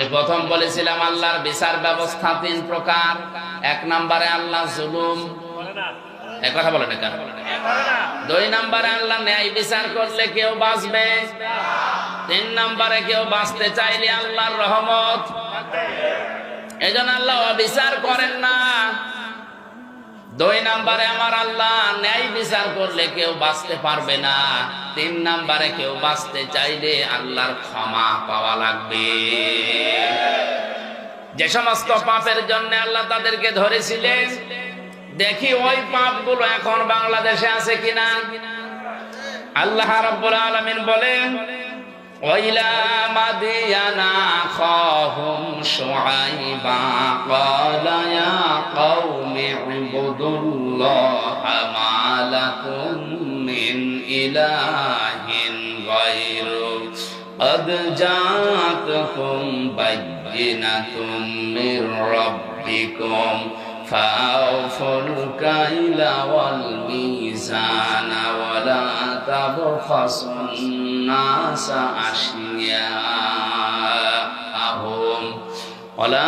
আমি প্রথম বলেছিলাম, আল্লাহর বিচার ব্যবস্থা তিন প্রকার। এক নম্বরে আল্লাহ জুলুম। এক কথা বলে না দুই নম্বরে আল্লাহ ন্যায় বিচার করলে কেউ বাঁচবে। তিন নম্বরে কেউ বাঁচতে চাইলে আল্লাহর রহমত। এই জন্য আল্লাহ অবিচার করেন না। দুই নাম্বারে আমার আল্লাহ ন্যায় বিচার করলে কেউ বাঁচতে পারবে না। তিন নাম্বারে কেউ বাঁচতে চাইলে আল্লাহর ক্ষমা পাওয়া লাগবে। যে সমস্ত পাপের জন্য আল্লাহ তাদেরকে ধরেছিলেন, দেখি ওই পাপগুলো এখন বাংলাদেশে আছে কিনা? আল্লাহ রাব্বুল আলামিন বলেন وإلى مدين أخاهم شعيبا قال يا قوم اعبدوا الله ما لكم من إله غيره قد جاءتكم بينة من ربكم فأوفوا الكيل والميزان ولا تبخسوا الناس أشياءهم ولا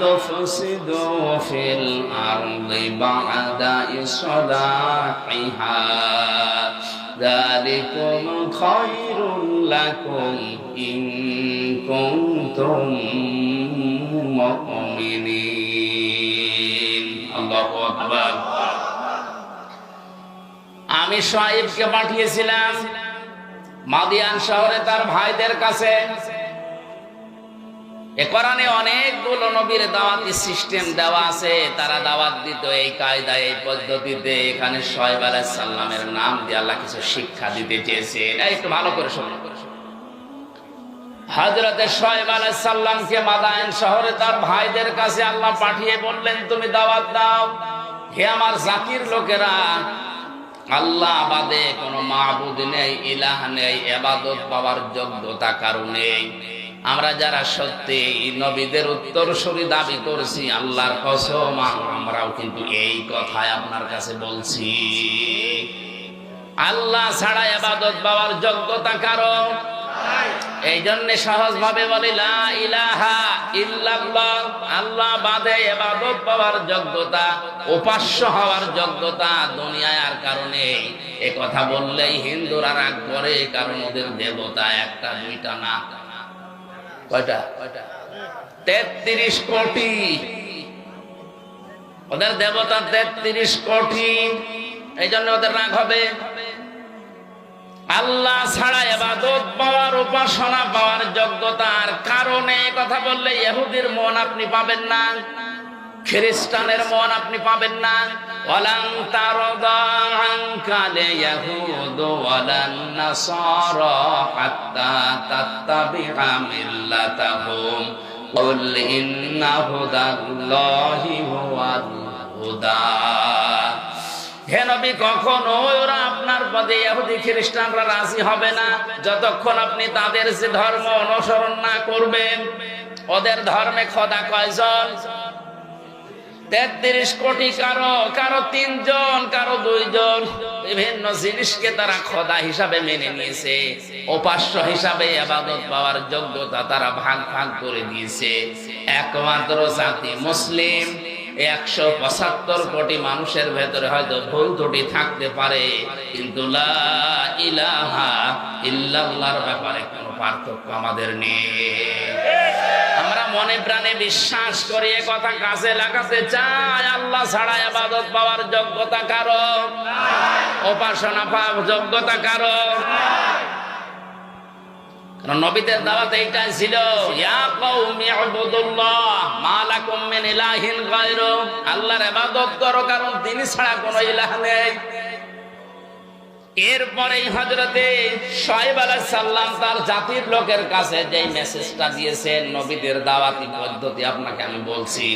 تفسدوا في الأرض بعد إصلاحها ذلكم خير لكم إن كنتم مؤمنين আমি সাহেবকে পাঠিয়েছিলাম মাদিয়ান শহরে তার ভাইদের কাছে। এ কোরআনে অনেকগুলো নবীর দাওয়াতি সিস্টেম দেওয়া আছে। তারা দাওয়াত দিত এই কায়দায়, এই পদ্ধতিতে। এখানে শয়েব আলাহ সাল্লামের নাম দিয়ে আল্লাহ কিছু শিক্ষা দিতে চেয়েছেন। একটু ভালো করে শোনো হাজরতে শয়েব আলাহ সাল্লামকে মাদায়ন শহরে তার ভাইদের কাছে আল্লাহ পাঠিয়ে বললেন, তুমি দাওয়াত দাও। হে আমার জাতির লোকেরা, আল্লাহ আবাদে কোনো মাহবুদ নেই, ইলাহ নেই, এবাদত পাওয়ার যোগ্যতা কারও নেই। আমরা যারা সত্যি নবীদের উত্তরসূরি দাবি করছি, আল্লাহর কসম, আমরাও কিন্তু এই কথাই আপনার কাছে বলছি। আল্লাহ ছাড়া এবাদত পাওয়ার যোগ্যতা কারও? এই জন্য সহজ ভাবে বলি আল্লাহ বাদে এবাদত পাওয়ার যোগ্যতা, উপাস্য হওয়ার যোগ্যতা দুনিয়ায় আর কারণে এ কথা বললেই হিন্দুরা রাগ করে, কারণ ওদের দেবতা একটা, দুইটা না। কয়টা? তেত্রিশ কোটি। ওদের দেবতা তেত্রিশ কোটি। এই জন্য ওদের রাগ হবে। আল্লাহ ছাড়া এবাদত পাওয়ার উপাসনা পাওয়ার যোগ্যতার কারণে কথা বললে ইহুদির মন আপনি পাবেন না খ্রিস্টানের মন আপনি পাবেন না ওয়ালান তারদা আনকালে ইয়াহুদ ওয়ালান নাসারা হাত্তা তাত্তাবিআ মিল্লাতাহুম قل إن هدى الله هو الهدى তেত্রিশ কোটি কারও কারও তিনজন, কারও দুইজন। বিভিন্ন জিনিসকে তারা খোদা হিসাবে মেনে নিয়েছে। উপাস্য হিসাবে আবাদত পাওয়ার যোগ্যতা তারা ভাগ ভাগ করে দিয়েছে। একমাত্র জাতি মুসলিম। একশো পঁচাত্তর কোটি মানুষের ভেতরে হয়তো ভুল ত্রুটি থাকতে পারে, কিন্তু ব্যাপারে কোনো পার্থক্য আমাদের নেই। আমরা মনে প্রাণে বিশ্বাস করি এ কথা কাজে লাগাতে চাই। আল্লাহ ছাড়া আবাদত পাওয়ার যোগ্যতা কারও? উপাসনা পাওয়ার যোগ্যতা কারও? নবীদের দাওয়াত এইটাই ছিল ইয়া আল্লাহর ইবাদত করো কারণ তিনি ছাড়া কোনো ইলাহ নেই। এরপরে হজরতে সাহেব আলাহ সাল্লাম তার জাতির লোকের কাছে যে মেসেজটা দিয়েছেন নবীদের দাওয়াতি পদ্ধতি আপনাকে আমি বলছি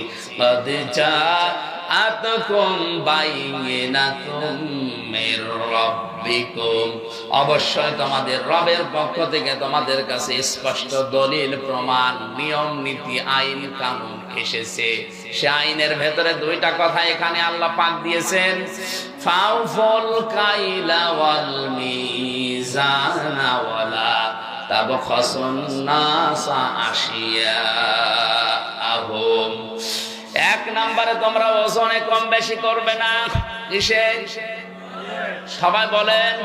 অবশ্যই তোমাদের রবের পক্ষ থেকে তোমাদের কাছে স্পষ্ট দলিল, প্রমাণ, নিয়ম, নীতি, আইন, কানুন এসেছে। সে আইনের ভেতরে দুইটা কথা এখানে আল্লাহ পাক দিয়েছেন। কাইলা ওয়াল মিজানা ওয়ালা নাসা আশিয়া আহুম। এক নম্বরে তোমরা ওজনে কম বেশি করবে না। কিসে? সবাই বলেন,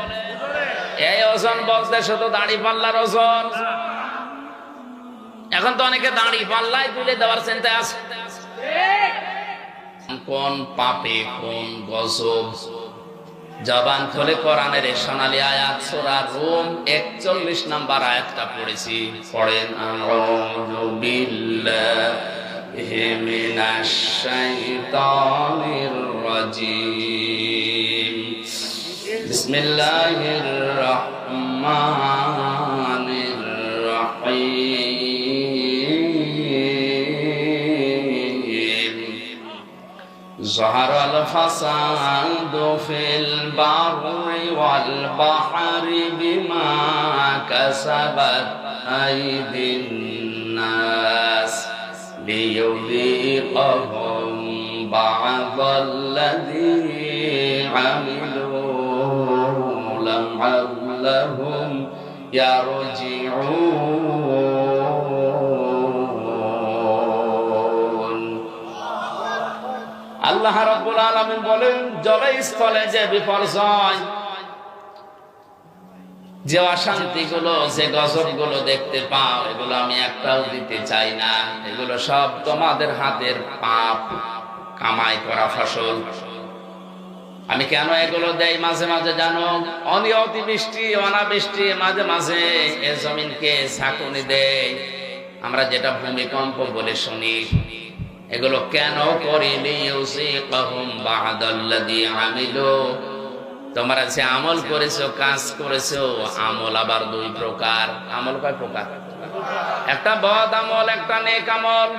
এই ওজন বলতে শুধু দাড়ি পাল্লার ওজন। এখন তো অনেকে দাড়ি পাল্লাই তুলে দেওয়ার চিন্তা আছে। কোন পাপে, কোন গজব। জবান খোলে কোরআনের সোনালী আয়াত, সূরা রুম 41 নাম্বার আয়াতটা পড়েছি। পড়েন বিসমিল্লাহির রহমানির ظهر الفساد في البر والبحر بما كسبت أيدي الناس ليذيقهم بعض الذي عملوا لعلهم يرجعون. আল্লাহ রাব্বুল আলামিন বলেন, জলে স্থলে যে বিপর্যয়, যে অশান্তি গুলো যে গজবগুলো দেখতে পাও, এগুলো আমি একটাও দিতে চাই না। এগুলো সব তোমাদের হাতের পাপ, কামাই করা ফসল। আমি কেন এগুলো দেই মাঝে মাঝে জানো? অনিয়তি বৃষ্টি, অনাবৃষ্টি মাঝে মাঝে এ জমিনকে ঝাঁকুনি দেয়। আমরা যেটা ভূমিকম্প বলে শুনি এগুলো কেন করিনি? তোমরা যে আমল করেছ, কাজ করেছ, আমল আবার দুই প্রকার। আমল কয় প্রকার? একটা বদ আমল, একটা নেক আমল।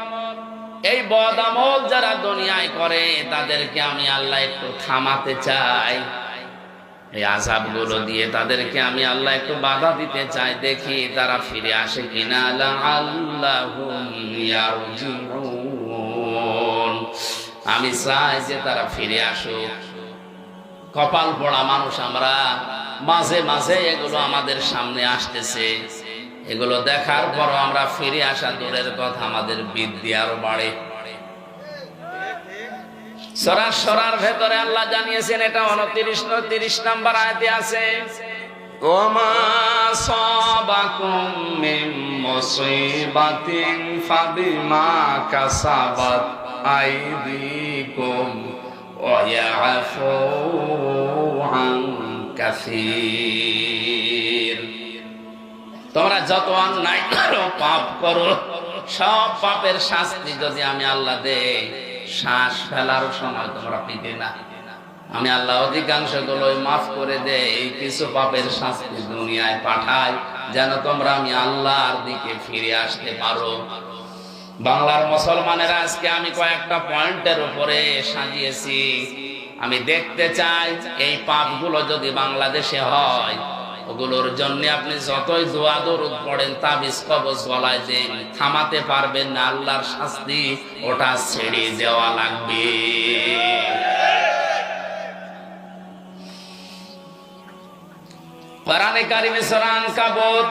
এই বদ আমল যারা দুনিয়ায় করে, তাদেরকে আমি আল্লাহ একটু থামাতে চাই। এই আজাবগুলো দিয়ে তাদেরকে আমি আল্লাহ একটু বাধা দিতে চাই। দেখি তারা ফিরে আসে কিনা। আল্লাহ আমি চাই যে তারা ফিরে আসুক। কপাল পড়া মানুষ আমরা, মাঝে মাঝে এগুলো আমাদের সামনে আসতেছে। এগুলো দেখার পর আমরা ফিরে আসা দূরের কথা আমাদের বৃদ্ধি আরও বাড়ে। সরার সরার ভেতরে আল্লাহ জানিয়েছেন, এটা উনত্রিশ তিরিশ নাম্বার আয়তে আছে। ওমা মুসিবাতিন ফাবিমা কাসাবাত। ওয়া ইয়াফু আন কাসীর তোমরা যত অন্যায় করো, পাপ করো, সব পাপের শাস্তি যদি আমি আল্লাহ দেই, শ্বাস ফেলার সময় তোমরা পিতে না। আমি আল্লাহ অধিকাংশগুলো মাফ করে দেই এই কিছু পাপের শাস্তি দুনিয়ায় পাঠাই, যেন তোমরা আমি আল্লাহর দিকে ফিরে আসতে পারো। বাংলার মুসলমানেরা আজকে আমি কয়েকটা পয়েন্টের উপরে সাজিয়েছি। আমি দেখতে চাই এই পাপগুলো যদি বাংলাদেশে হয়, ওগুলোর জন্য আপনি যতই দোয়া দরুদ পড়েন, তাবিজ, কবজ গলায় যে থামাতে পারবেন না, আল্লাহর শাস্তি ওটা ছেড়ে দেওয়া লাগবে। কোরআনে কারিমে সূরা কাবত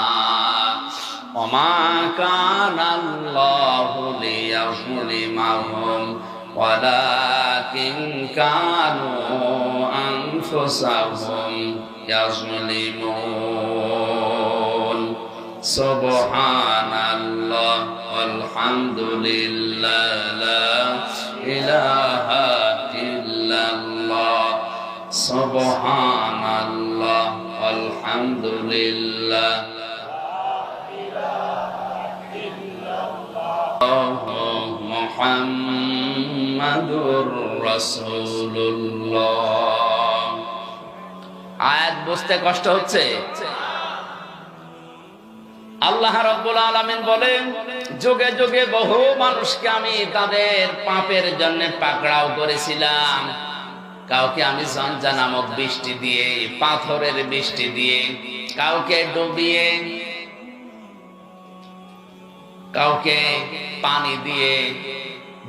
وما كان الله ليظلمهم ولكن كانوا أنفسهم يظلمون سبحان الله والحمد لله لا إله إلا الله سبحان الله والحمد لله মুহাম্মাদুর রাসূলুল্লাহ। আয়াত বুঝতে কষ্ট হচ্ছে? আল্লাহ রব্বুল বলেন, যুগে যুগে বহু মানুষকে আমি তাদের পাপের জন্য পাকড়াও করেছিলাম। কাউকে আমি জঞ্জা নামক বৃষ্টি দিয়ে, পাথরের বৃষ্টি দিয়ে, কাউকে ডুবিয়ে কাউকে পানি দিয়ে,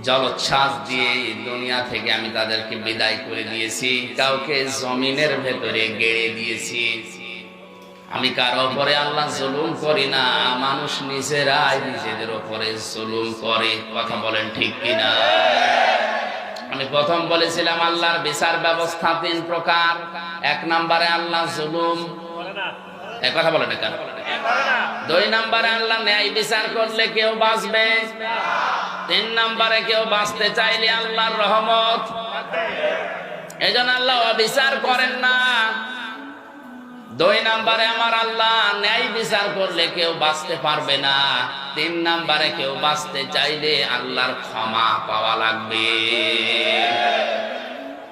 জলোচ্ছ্বাস দিয়ে দুনিয়া থেকে আমি তাদেরকে বিদায় করে দিয়েছি। কাউকে জমিনের ভেতরে গেড়ে দিয়েছি। আমি কারও ওপরে আল্লাহ জুলুম করি না, মানুষ নিজেরাই নিজেদের ওপরে জুলুম করে। কথা বলেন ঠিক কিনা? আমি প্রথম বলেছিলাম, আল্লাহর বিচার ব্যবস্থা তিন প্রকার। এক নম্বরে আল্লাহ জুলুম এক কথা বলেন কেন? দুই নম্বরে আল্লাহ ন্যায় বিচার করলে কেউ বাঁচবে। তিন নম্বরে কেউ বাঁচতে চাইলে আল্লাহর রহমত। এই জন্য আল্লাহ অবিচার করেন না। দুই নম্বরে আমার আল্লাহ ন্যায় বিচার করলে কেউ বাঁচতে পারবে না। তিন নম্বরে কেউ বাঁচতে চাইলে আল্লাহর ক্ষমা পাওয়া লাগবে।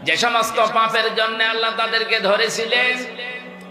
যে সমস্ত পাপের জন্য আল্লাহ তাদেরকে ধরেছিলেন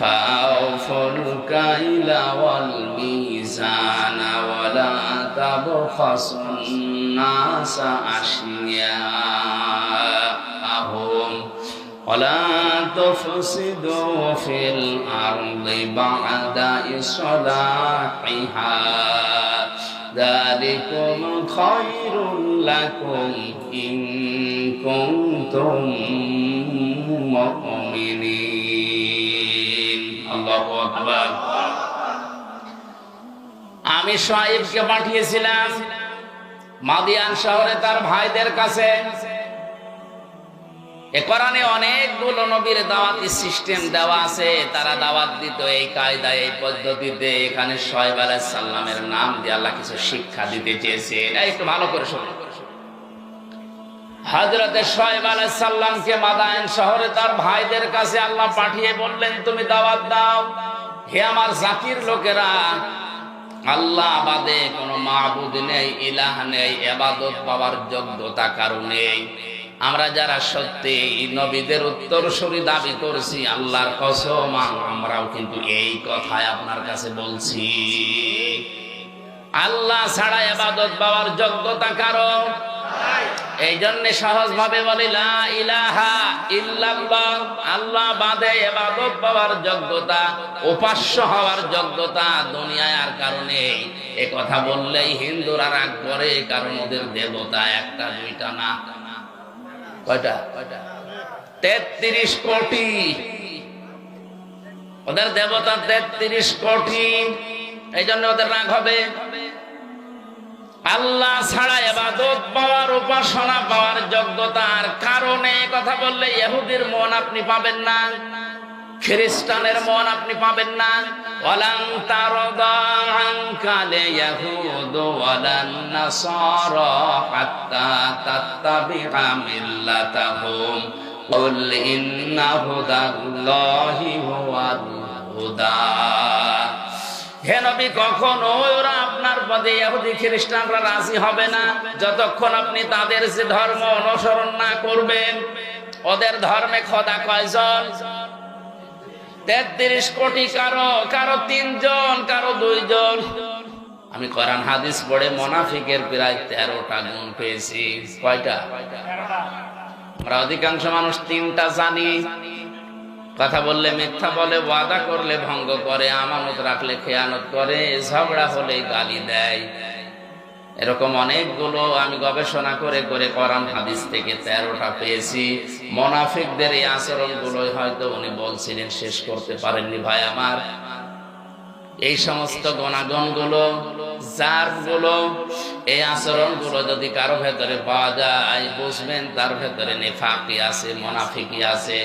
فأوفوا الكيل والميزان ولا تبخسوا الناس أشياءهم ولا تفسدوا في الأرض بعد إصلاحها ذلكم خير لكم إن كنتم مؤمنين আমি সাহেবকে পাঠিয়েছিলাম মাদিয়ান শহরে তার ভাইদের কাছে। এ অনেকগুলো নবীর দাওয়াতি সিস্টেম দেওয়া আছে। তারা দাওয়াত দিত এই এই পদ্ধতিতে। এখানে শয়েব আলাইহিস সালামের নাম দিয়ে আল্লাহ কিছু শিক্ষা দিতে চেয়েছেন। এই একটু ভালো করে সালামকে মাদায়ন শহরে তার ভাইদের কাছে আল্লাহ পাঠিয়ে বললেন, তুমি দাওয়াত দাও। হে আমার জাতির লোকেরা আল্লাহ আবাদে কোনো মাহবুদ নেই, ইলাহ নেই, এবাদত পাওয়ার যোগ্যতা কারও নেই। আমরা যারা সত্যি নবীদের উত্তরসূরি দাবি করছি, আল্লাহর কসম, আমরাও কিন্তু এই কথাই আপনার কাছে বলছি। আল্লাহ ছাড়া এবাদত পাওয়ার যোগ্যতা কারও? এই জন্য সহজ ভাবে বলি আল্লাহ বাদে এবাদত পাওয়ার যোগ্যতা, উপাস্য হওয়ার যোগ্যতা দুনিয়ায় আর কারণে এ কথা বললেই হিন্দুরা রাগ করে, কারণ ওদের দেবতা একটা, দুইটা না। কয়টা? তেত্রিশ কোটি। ওদের দেবতা তেত্রিশ কোটি। এই জন্য ওদের রাগ হবে। আল্লাহ ছাড়া এবাদত পাওয়ার উপাসনা পাওয়ার যোগ্যতার কারণে কথা বললে ইহুদির মন আপনি পাবেন না। খ্রিস্টানের মন আপনি পাবেন না। ওয়ালাং তারদা আনকালে ইয়াহুদ ওয়ালান নাসারা হাত্তা তাত্তাবিআ মিল্লাতাহুম। কুল ইন্না হুদাল্লাহি হুয়াল হুদা। হে নবী, কখনো ওরা আপনার পদে ইহুদি খ্রিস্টানরা রাজি হবে না। যতক্ষণ আপনি তাদের যে ধর্ম অনুসরণ না করবেন, ওদের ধর্মে খোদা কয়জন? তেত্রিশ কোটি কারও কারও তিনজন, কারও দুইজন। আমি কোরআন হাদিস পড়ে মোনাফিকের প্রায় তেরোটা গুণ পেয়েছি। কয়টা? আমরা অধিকাংশ মানুষ তিনটা জানি। কথা বললে মিথ্যা বলে, ওয়াদা করলে ভঙ্গ করে, আমানত রাখলে খেয়ানত করে, ঝগড়া হলে গালি দেয়। এরকম অনেকগুলো আমি গবেষণা করে করে কোরআন হাদিস থেকে তেরোটা পেয়েছি। মোনাফিকদের এই আচরণ গুলোই হয়তো উনি বলছিলেন, শেষ করতে পারেননি ভাই আমার। এই সমস্ত গণাগণগুলো যারগুলো এই আচরণগুলো যদি কারও ভেতরে পাওয়া যায়, বুঝবেন তার ভেতরে নেফাকি আছে, মোনাফিকি আছে।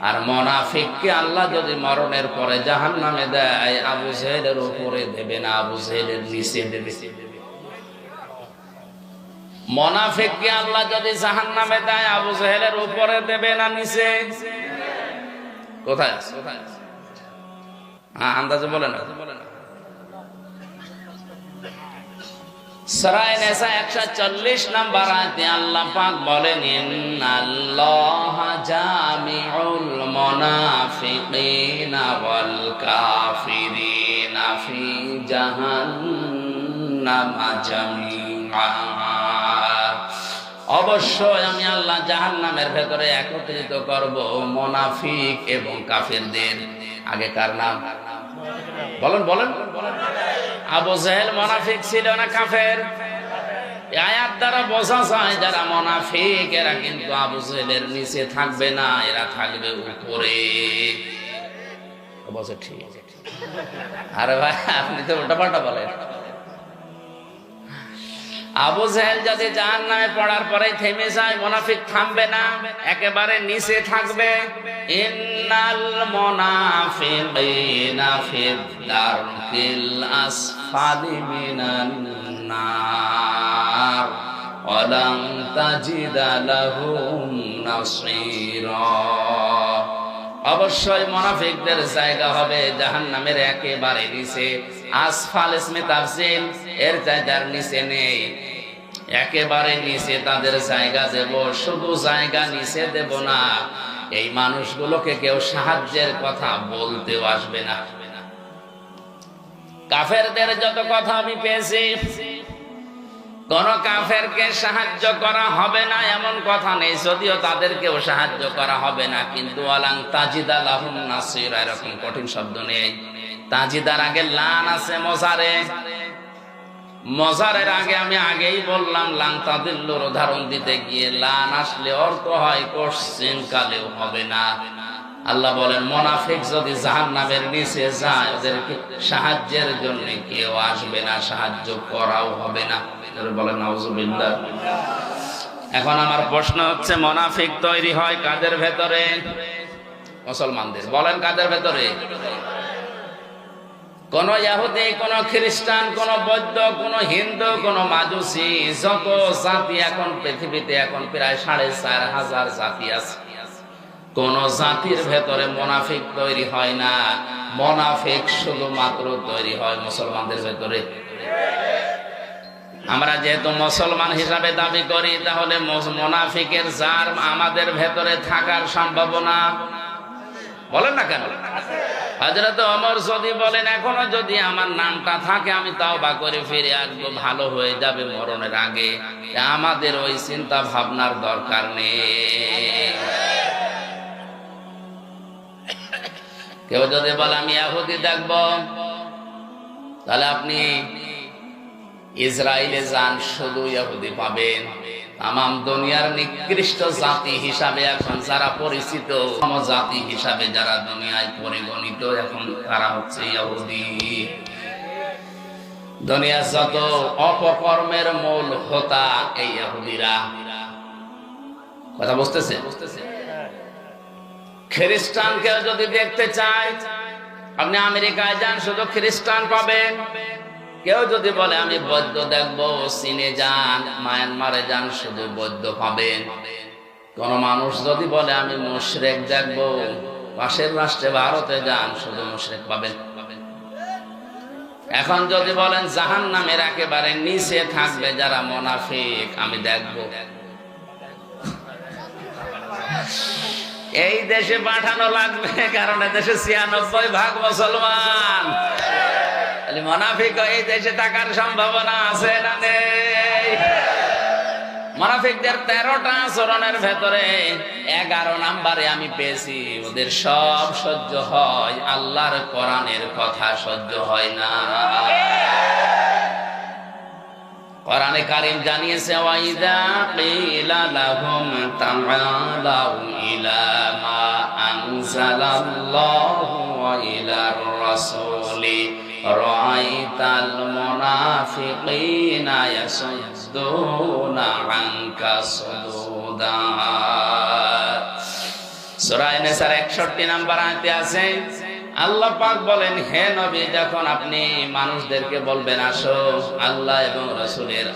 আর মনাফিককে আল্লাহ যদি মরণের পরে জাহান নামে দেয়, আবু সাহেদের উপরে দেবে না, আবু সাহেদের নিচে দেবে। মনাফিককে আল্লাহ যদি জাহান নামে দেয়, আবু সাহেদের উপরে দেবে না, নিচে? কোথায় কোথায় হ্যাঁ আন্দাজে বলে না বলে না। সরাই নেশা একশো চল্লিশ নাম্বার আল্লাহ পাক বলেন অবশ্যই আমি আল্লাহ জাহান্নামের ভেতরে একত্রিত করব মোনাফিক এবং কাফিরদের। আগে কার নাম? বলেন বলেন। আবু জাহেল মোনাফিক ছিল না কাফের? আয়াত দ্বারা বোঝা যায় যারা মোনাফিক, এরা কিন্তু আবু জাহেলের নিচে থাকবে না, এরা থাকবে উপরে। আছে ঠিক আছে। আরে ভাই, আপনি তো উল্টা পাল্টা বলেন। আবু জাহেল যদি জাহান নামে পড়ার পরে থেমে যায়, মোনাফিক থামবে না, একেবারে নিচে থাকবে। ইন্নাল মুনাফিকিনা ফিদ দারকিল আসফালি মিনান নার, ওয়ালান তাজিদা লাহুম নাসীরা। অবশ্যই মোনাফিকদের জায়গা হবে জাহান্নামের একেবারে নিচে। আসফাল ইসমে তাফসিল, এর জায়গার নিচে নেই। একেবারে নিচে তাদের জায়গা দেব, শুধু জায়গা নিচে দেব না। এই মানুষগুলোকে কেউ সাহায্যের কথা বলতেও আসবে না। কাফেরদের যত কথা আমি পেয়েছি কোন কাফেরকে সাহায্য করা হবে না, এমন কথা নেই। যদিও তাদেরকেও সাহায্য করা হবে না, কিন্তু আলাং তাজিদা লাহুম নাসির, এরকম কঠিন শব্দ নেই। তাজিদার আগে লান আছে মজারে। মজারের আগে আমি আগেই বললাম লাং তাদিল্লুর উদাহরণ দিতে গিয়ে লান আসলে অর্থ হয় কোশ্চিন কালেও হবে না। আল্লাহ বলেন, মোনাফিক যদি জাহান নামের নিচে যায়, ওদেরকে সাহায্যের জন্য কেউ আসবে না, সাহায্য করাও হবে না। বলেন এখন আমার প্রশ্ন হচ্ছে, মোনাফিক তৈরি হয় কাদের ভেতরে? মুসলমানদের। বলেন কাদের ভেতরে? কোন ইহুদি কোন খ্রিস্টান, কোন বৌদ্ধ, কোন হিন্দু, কোন মাজুসি যত জাতি এখন পৃথিবীতে এখন প্রায় সাড়ে চার হাজার জাতি আছে। কোন জাতির ভেতরে মোনাফিক তৈরি হয় না? মোনাফিক শুধুমাত্র তৈরি হয় মুসলমানদের ভেতরে। আমরা যেহেতু মুসলমান হিসাবে দাবি করি, তাহলে মোনাফিকের জার আমাদের ভেতরে থাকার সম্ভাবনা। বলেন না কেন? হজরত অমর যদি বলেন, এখনও যদি আমার নামটা থাকে, আমি তাও বা করে ফিরে আসব, ভালো হয়ে যাবে মরণের আগে। আমাদের ওই চিন্তা ভাবনার দরকার নেই। কেউ যদি বলে, আমি এহুদি দেখব, তাহলে আপনি ইসরায়েলে যান, শুধু ইহুদি পাবেন। তাম দুনিয়ার নিকৃষ্ট জাতি হিসাবে এখন যারা পরিচিত জাতি হিসাবে যারা দুনিয়ায় পরিগণিত, এখন তারা হচ্ছে ইহুদি। দুনিয়ার যত অপকর্মের মূল হোতা এই ইহুদিরা। কথা বুঝতেছে? বুঝতেছে খ্রিস্টানকে যদি দেখতে চায়, আপনি আমেরিকায় যান, শুধু খ্রিস্টান পাবেন। কেউ যদি বলে, আমি বৌদ্ধ দেখব, চীনে যান, মায়ানমারে যান, শুধু বৌদ্ধ পাবেন। কোন মানুষ যদি বলে, আমি মুশরেক দেখব, পাশের রাষ্ট্রে ভারতে যান, শুধু মুশরেক পাবেন। এখন যদি বলেন জাহান নামের একেবারে নিচে থাকবে যারা মোনাফিক, আমি দেখব। এই দেশে পাঠানো লাগবে, কারণ দেশে ছিয়ানব্বই ভাগ মুসলমান। তাহলে মোনাফিক এই দেশে থাকার সম্ভাবনা আছে না নেই? মোনাফিকদের তেরোটা আচরণের ভেতরে এগারো নাম্বারে আমি পেয়েছি, ওদের সব সহ্য হয়, আল্লাহর কোরআনের কথা সহ্য হয় না। কোরআনে কারিম জানিয়েছে, ওয়াইদা কিলা লাহুম তাআলাউ ইলা মা আনজালাল্লাহু ওয়া ইলার রাসূলি। রাআইতাল মুনাফিকিনা ইয়াসুদ্দুনা আনকা সুদুদা সূরা নিসার 61 নাম্বার আয়াতে আছে আল্লাহ পাক বলেন হে নবী যখন আপনি মানুষদেরকে বলবেন, আসো আল্লাহ এবং রাসূলের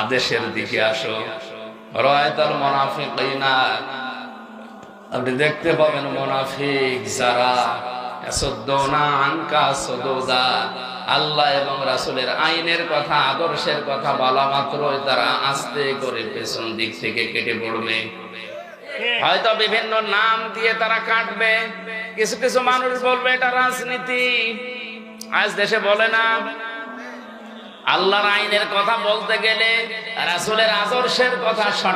আদেশের দিকে আসো। রায়াতুল মুনাফিকিনা, আপনি দেখতে পাবেন মুনাফিক যারা আল্লাহ এবং রাসূলের আইনের কথা, আদর্শের কথা বলা মাত্রই তারা আস্তে করে পেছন দিক থেকে কেটে পড়বে। হয়তো বিভিন্ন নাম দিয়ে তারা কাটবে। কিছু কিছু মানুষ বলবে, এটা রাজনীতি। আজ দেশে বলে না। আল্লাহর আইনের কথা বলতে গেলে, রাসূলের আদর্শের কথা